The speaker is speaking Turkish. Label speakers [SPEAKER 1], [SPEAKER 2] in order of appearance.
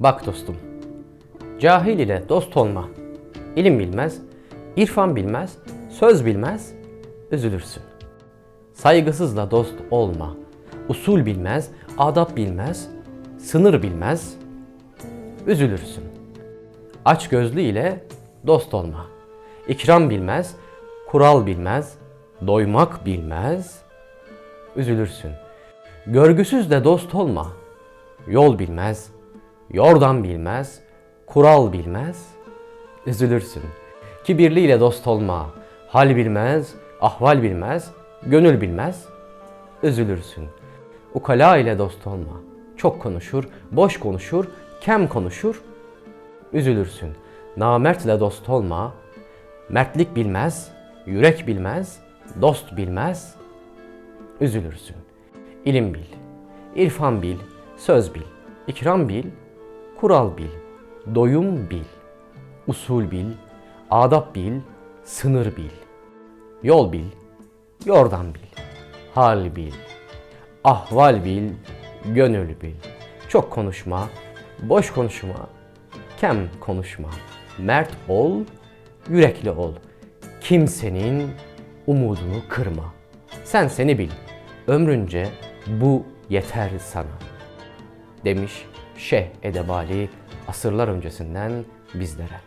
[SPEAKER 1] Bak dostum, cahil ile dost olma. İlim bilmez, irfan bilmez, söz bilmez, üzülürsün. Saygısızla dost olma. Usul bilmez, adap bilmez, sınır bilmez, üzülürsün. Aç gözlü ile dost olma. İkram bilmez, kural bilmez, doymak bilmez, üzülürsün. Görgüsüz de dost olma. Yol bilmez, yordan bilmez, kural bilmez, üzülürsün. Kibirliyle dost olma. Hal bilmez, ahval bilmez, gönül bilmez, üzülürsün. Ukala ile dost olma. Çok konuşur, boş konuşur, kem konuşur, üzülürsün. Namertle dost olma. Mertlik bilmez, yürek bilmez, dost bilmez, üzülürsün. İlim bil, irfan bil, söz bil, ikram bil, kural bil, doyum bil, usul bil, adap bil, sınır bil, yol bil, yordan bil, hal bil, ahval bil, gönül bil. Çok konuşma, boş konuşma, kem konuşma. Mert ol, yürekli ol. Kimsenin umudunu kırma. Sen seni bil. Ömrünce bu yeter sana. Demiş Şeyh Edebali asırlar öncesinden bizlere.